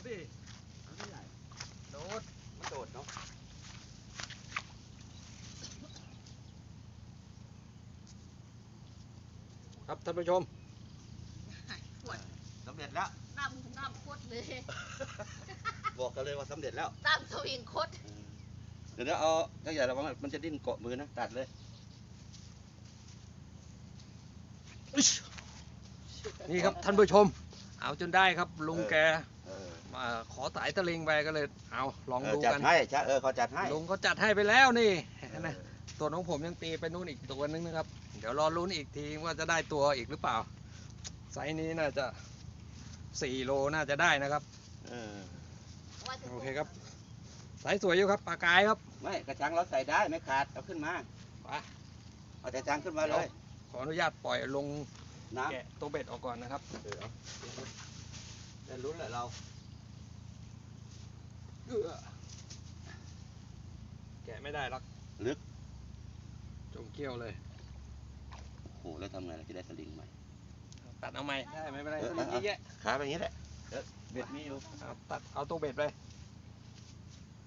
ดดิโดดมันโดดเนาะครับท่านผู้ชมปวดสำเร็จแล้วน้ำน้ำโคตรเลยบอกกันเลยว่าสำเร็จแล้วน้ำสวิงโคตรเดี๋ยวนะเอาถ้าอย่าระวังมันจะดิ้นเกาะมือนะตัดเลยนี่ครับท่านผู้ชม เอาจนได้ครับลุงแกเออ มาขอสายตะลิงไปก็เลย เอาลองเออดูจัดกันให้จ้ะเออเขาจัดให้ลุงเขาจัดให้ไปแล้วนี่เออนะตัวน้องผมยังตีไปนู่นอีกตัวนึงนะครับ เดี๋ยวรอลุ้นอีกทีว่าจะได้ตัวอีกหรือเปล่า ไซส์นี้น่าจะสี่โลน่าจะได้นะครับเออโอเคครับ สายสวยอยู่ครับปลากายครับ ไม่กระชังเราใส่ได้ไม่ขาดเอาขึ้นมาไปเอาแต่ชังขึ้นมาเลย ขออนุญาตปล่อยลงน้แกะตัวเบ็ดออกก่อนนะครับำเออเอาได้ลุ้นแหละเราเอื้อ แกะไม่ได้หรอกลึกจงเกี้ยวเลย โอ้โห แล้วทำไงเราจะได้สลิงใหม่ตัดเอาใหม่ได้ไม่เป็นไรเออสลิงเออเยอะแยะขาไปอย่างนี้แหละเออเบ็ดมีอยู่เอาตัดเอาตัวเบ็ดไป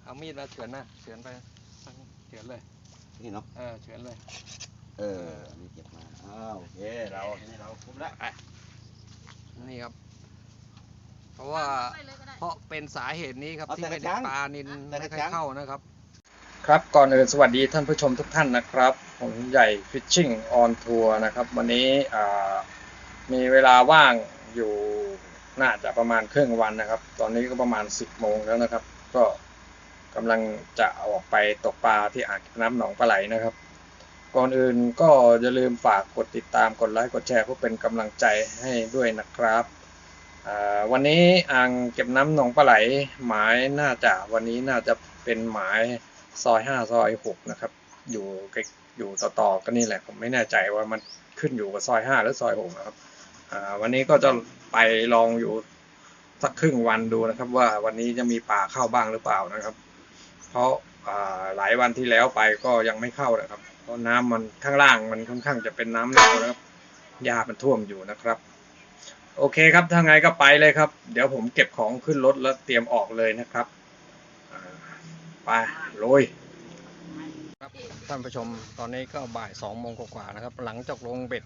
เอามีดมาเฉือนนะเฉือนไปเฉือนเลยนี่เนาะ เออเฉือนเลย เอออันนี่เก็บมา อ้าวโอเคเรานี่เราคุ้มแล้วนี่ครับ เพราะว่า ไปเลยก็ได้ เพราะเป็นสาเหตุนี้ครับเอาที่แต่กไม่ระได้ชังปลานินแต่กไม่ระค่อยชังเข้านะครับ ครับก่อนอื่นสวัสดีท่านผู้ชมทุกท่านนะครับ ผมใหญ่ Fishing on Tour นะครับ วันนี้อ่ามีเวลาว่างอยู่น่าจะประมาณครึ่งวันนะครับ ตอนนี้ก็ประมาณ 10โมงแล้วนะครับ ก็กำลังจะออกไปตกปลาที่อ่างเก็บน้ำหนองปลาไหลนะครับ ก่อนอื่นก็อย่าลืมฝากกดติดตามกดไลค์กดแชร์เพื่อเป็นกำลังใจให้ด้วยนะครับอ่า วันนี้อ่างเก็บน้ำหนองปลาไหลหมายน่าจะวันนี้น่าจะเป็นหมายซอยห้าซอยหกนะครับ อยู่ใกล้อยู่ต่อๆกันนี่แหละผมไม่แน่ใจว่ามันขึ้นอยู่กับซอยห้าหรือซอยหกนะครับวันนี้ก็จะไปลองอยู่สักครึ่งวันดูนะครับ ว่าวันนี้จะมีปลาเข้าบ้างหรือเปล่านะครับ เพราะหลายวันที่แล้วไปก็ยังไม่เข้านะครับ เพราะน้ำมันข้างล่างมันค่อนข้างจะเป็นน้ำเน่านะครับหญ้ามันท่วมอยู่นะครับ โอเคครับถ้าไงก็ไปเลยครับ เดี๋ยวผมเก็บของขึ้นรถแล้วเตรียมออกเลยนะครับอ่าไปโรยครับท่านผู้ชมตอนนี้ก็บ่ายสองโมงกว่าๆนะครับ หลังจากลงเบ็ด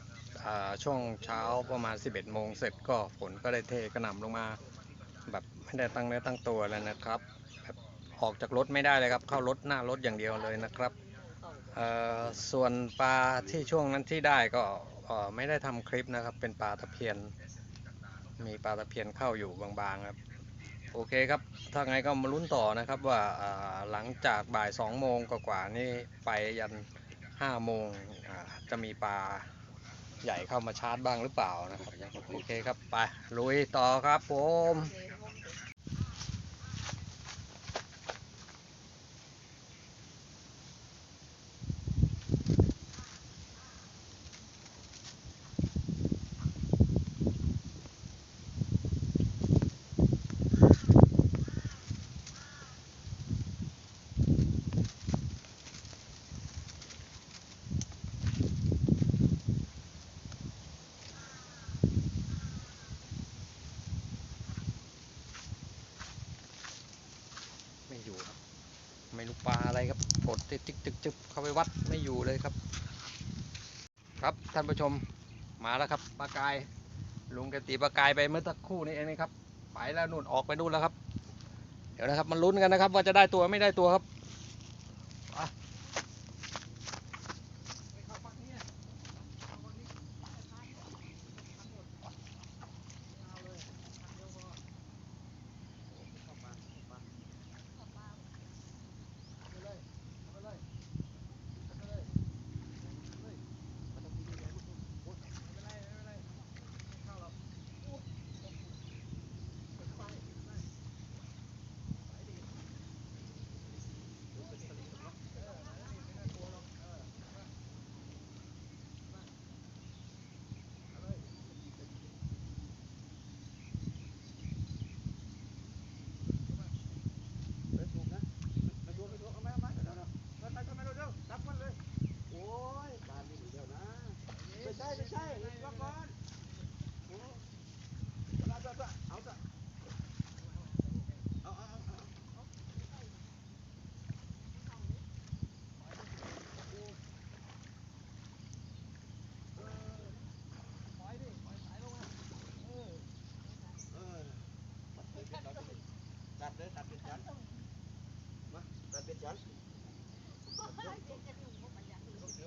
ช่วงเช้าประมาณ 11โมงเสร็จก็ฝนก็ได้เทกระหน่ำลงมา แบบไม่ได้ตั้งเนื้อตั้งตัวเลยนะครับแบบออกจากรถไม่ได้เลยครับ เข้ารถหน้ารถอย่างเดียวเลยนะครับส่วนปลาที่ช่วงนั้นที่ได้ก็ไม่ได้ทำคลิปนะครับ เป็นปลาตะเพียน มีปลาตะเพียนเข้าอยู่บางๆครับ โอเคครับ ถ้าไงก็มาลุ้นต่อนะครับว่าหลังจากบ่ายสองโมงกว่าๆนี่ไปยันห้าโมงจะมีปลาใหญ่เข้ามาชาร์จบ้างหรือเปล่านะครับ โอเคครับ ไปลุยต่อครับผมไม่ ไม่รู้ปลาอะไรครับกดติ๊กติ๊กจึ๊กจึบเข้าไปวัดไม่อยู่เลยครับ ครับท่านผู้ชมมาแล้วครับปลากายลุงแกตีปลากายไปเมื่อสักครู่นี้เองนะครับไปแล้วนู่นออกไปนู่นแล้วครับ เดี๋ยวนะครับมันลุ้นกันนะครับ ว่าจะได้ตัวไม่ได้ตัวครับ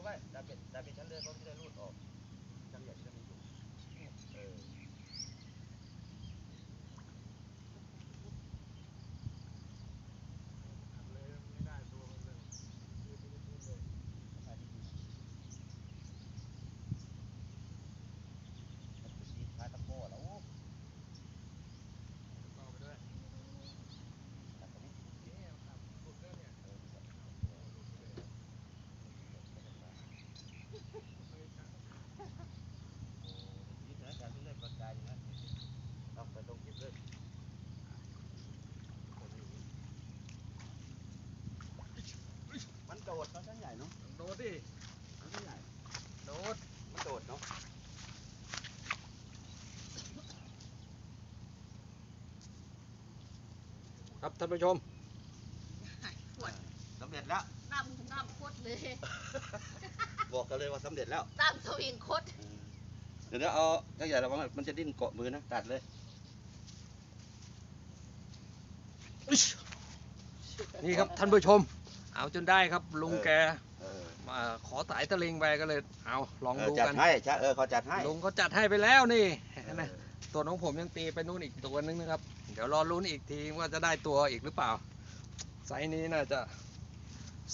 ไว้ดาเบ็ดดาเบ็ดชั้นเลยเขาะมันจะได้รูดออกชั้นใหญ่จะได้ไม่อยู่เออ เลยไม่ได้ตัวมันเลยยืดยืดยืดเลย ไปดีๆมันจะดีท้ายตะโพกแล้วโอ้ ต่อไปด้วย ตัดตรงนี้ นี่ครับสุดแล้วเนี่ย เออ โอ้ยนะการเล่นประกายอย่างนั้นเอาไปลงคลิปเลยมันโดดตอนชั้นใหญ่เนาะโดดดิมันชั้นใหญ่โดดมันโดดเนาะครับท่านผู้ชมหายปวดสำเร็จแล้วน้ำน้ำพดเลยบอกกันเลยว่าสำเร็จแล้วน้ำสวิงคดเดี๋ยวเดี๋ยวเอาถ้าใหญ่ระวังมันจะดิ้นเกาะมือนะตัดเลยนี่ครับท่านผู้ชม เอาจนได้ครับลุงเออแกเออมาขอสายตะลิงไปก็เลย เอาลองเออดูจัดกันให้จ้ะเออเขาจัดให้ลุงเขาจัดให้ไปแล้วนี่เออนะตัวน้องผมยังตีไปนู่นอีกตัวนึงนะครับ เดี๋ยวรอลุ้นอีกทีว่าจะได้ตัวอีกหรือเปล่า ไซส์นี้น่าจะ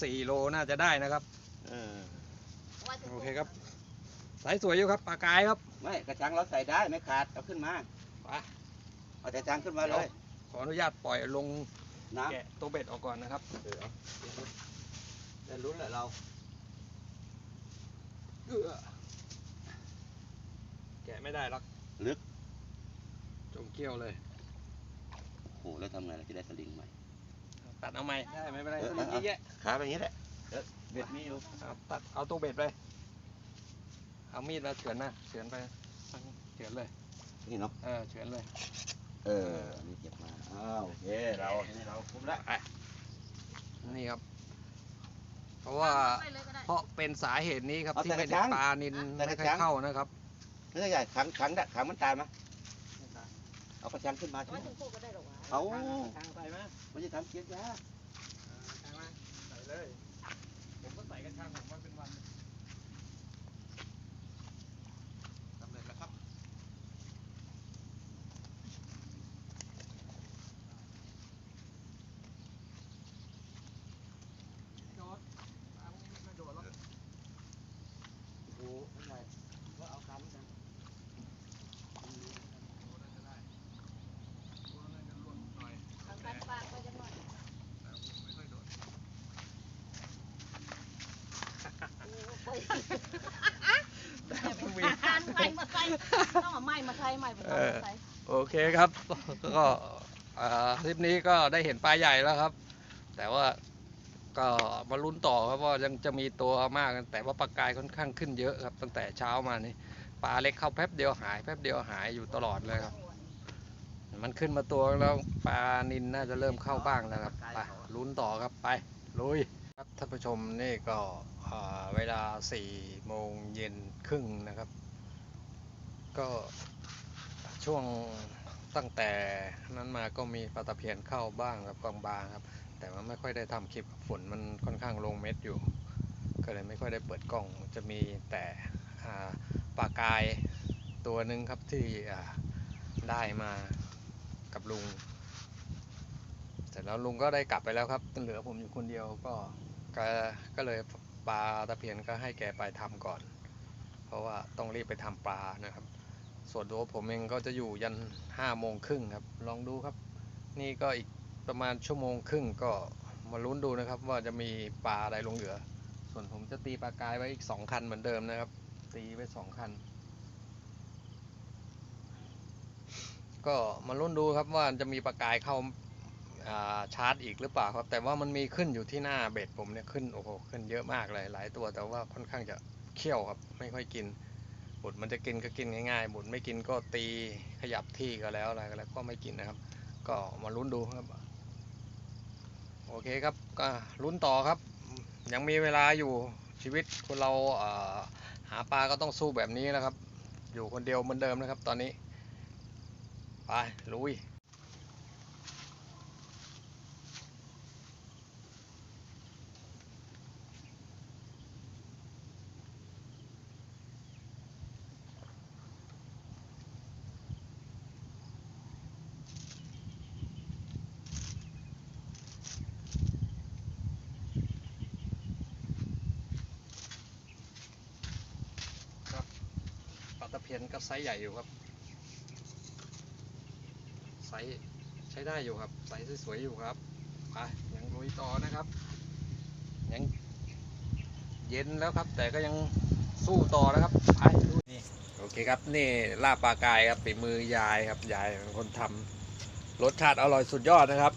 สี่โลน่าจะได้นะครับ เออว่าจะโอเคครับ สายสวยอยู่ครับปลากายครับ ไม่กระชังเราใส่ได้ไม่ขาดเอาขึ้นมาไป เอาแต่ชังขึ้นมาเลย ขออนุญาตปล่อยลง น้แกะตัวเบ็ดออกก่อนนะครับำเออเอาได้ลุ้นแหละเราเอื้อแกะไม่ได้หรอกลึก จมเกี้ยวเลยโอ้โหแล้วทำไงเราจะได้สลิงใหม่ ตัดเอาไหมได้ไม่เป็นไรเออสลิงเยอะแยะขาไปอย่างนี้แหละเออเบ็ดมีอยู่เอาตัดเอาตัวเบ็ดไป เอามีดมาเฉือนนะเฉือนไปเฉือนเลย นี่เนาะ เออเฉือนเลย เอออันนี้เก็บมาอ้าวโอเคเราทีนี้เราคุ้มแล้วนี่ครับ เพราะว่าไปเลยก็ได้เพราะเป็นสาเหตุนี้ครับเอาที่แต่ไม่กได้ระชังปลานินแต่ไม่กระค่อยชังเข้านะครับเนื้อใหญ่ขังขังได้ขังมันตายไหมเอากระชังขึ้นมาใช่ไม่ไหมถึงพวกก็ได้หรอกวะเอาทางใส่ไหมมันจะทำเกี๊ยวยาใส่ไหมใส่เลยผมก็ใส่กระชังผมมาเป็นวัน สำเร็จแล้วครับ โดดปลาพวกนี้ไม่โดดหรอก โอ้ไม่ใหญ่ก็เอาคันกัน โดดน่าจะได้ตัวน่าจะหล่นหน่อย ทางการปากไปจังหน่อย แต่ผมไม่ค่อยโดด โอ้ย มี การไม้มาใส่ต้องเอาไม้มาใส่ไม้มาใส่ โอเคครับ ก็คลิปนี้ก็ได้เห็นปลาใหญ่แล้วครับ แต่ว่าก็มาลุ้นต่อครับว่ายังจะมีตัวมากแต่ว่าปลากายค่อนข้างขึ้นเยอะครับ ตั้งแต่เช้ามานี่ปลาเล็กเข้าแป๊บเดียวหายแป๊บเดียวหายอยู่ตลอดเลยครับ มันขึ้นมาตัวแล้วปลานินน่าจะเริ่มเข้าบ้างแล้วครับไปลุ้นต่อครับไปลุยครับท่านผู้ชมนี่ก็เวลา4โมงเย็นครึ่งนะครับ ก็ ช่วงตั้งแต่นั้นมาก็มีปลาตะเพียนเข้าบ้างครับกองบางครับ แต่ว่าไม่ค่อยได้ทำคลิปฝนมันค่อนข้างลงเม็ดอยู่ ก็เลยไม่ค่อยได้เปิดกล้องจะมีแต่ปลากายตัวหนึ่งครับที่ได้มากับลุงเสร็จแล้วลุงก็ได้กลับไปแล้วครับเหลือผมอยู่คนเดียวก็ก็ก็เลยปลาตะเพียนก็ให้แกไปทำก่อน เพราะว่าต้องรีบไปทำปลานะครับ ส่วนตัวผมเองก็จะอยู่ยันห้าโมงครึ่งครับ ลองดูครับ นี่ก็อีกประมาณชั่วโมงครึ่งก็มาลุ้นดูนะครับ ว่าจะมีปลาอะไรลงเหลือ ส่วนผมจะตีปลากายไว้อีกสองคันเหมือนเดิมนะครับ ตีไว้สองคัน ก็มาลุ้นดูครับว่าจะมีปลากายเข้าาชาร์จอีกหรือเปล่าครับ แต่ว่ามันมีขึ้นอยู่ที่หน้าเบ็ดผมเนี่ยขึ้นโอ้โหขึ้นเยอะมากเลยหลายตัวแต่ว่าค่อนข้างจะเขี้ยวครับไม่ค่อยกิน บุตรมันจะกินก็กินง่ายๆ บุตรไม่กินก็ตีขยับที่ก็แล้วอะไรก็แล้วก็ไม่กินนะครับ ก็มาลุ้นดูครับ โอเคครับก็ลุ้นต่อครับ ยังมีเวลาอยู่ชีวิตคนเราเหาปลาก็ต้องสู้แบบนี้นะครับ อยู่คนเดียวเหมือนเดิมนะครับ ตอนนี้ ไปลุย ก็ไซส์ใหญ่อยู่ครับ ไซส์ใช้ได้อยู่ครับ ไซส์สวยๆอยู่ครับไปยังลุยต่อนะครับ ยังเย็นแล้วครับ แต่ก็ยังสู้ต่อนะครับไปนี่โอเคครับ นี่ลาบปลากายครับฝีมือยายครับ ยายเป็นคนทำรสชาติอร่อยสุดยอดนะครับ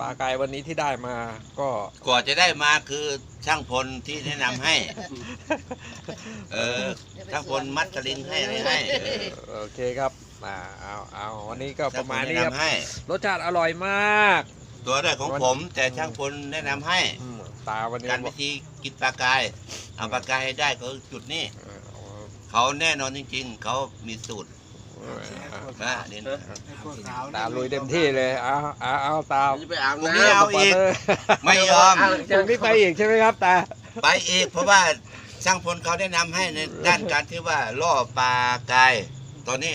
ปลากายวันนี้ที่ได้มาก็กว่าจะได้มาคือช่างพลที่แนะนำให้ เออช่างพลมัดสลิงให้อะไรให้เออโอเคครับอ่าเอาเอาวันนี้ก็ปช่างระพลมาณแนะนี้ครับนำให้ รสชาติอร่อยมากตัวแรกของผม แต่ช่างพลแนะนำให้ อืมตาวันนี้การวิธีกินปลากาย เอาปลากายให้ได้ก็คือจุดนี้ เออเขาแน่นอนจริง ๆ เขามีสูตรเออนะนี่นะ ตาลุยเต็มที่เลย เอาเอาเอาตาจะไปอาบพรุ่งน้นี้เอาอีก ไม่ยอมตรงนี้ไปอีกใช่ไหมครับตา ไปอีกเพราะว่าช่างพลเขาแนะนำให้ในด้านการที่ว่าล่อปลากายตอนนี้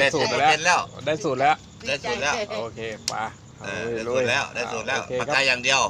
ได้สูตร80%แล้วแล้ว ได้สูตรแล้ว ได้สูตรแล้ว โอเคไปเออได้สูตรแล้ว ได้สูตรแล้วโอเคปลาครักายบอย่างเดียว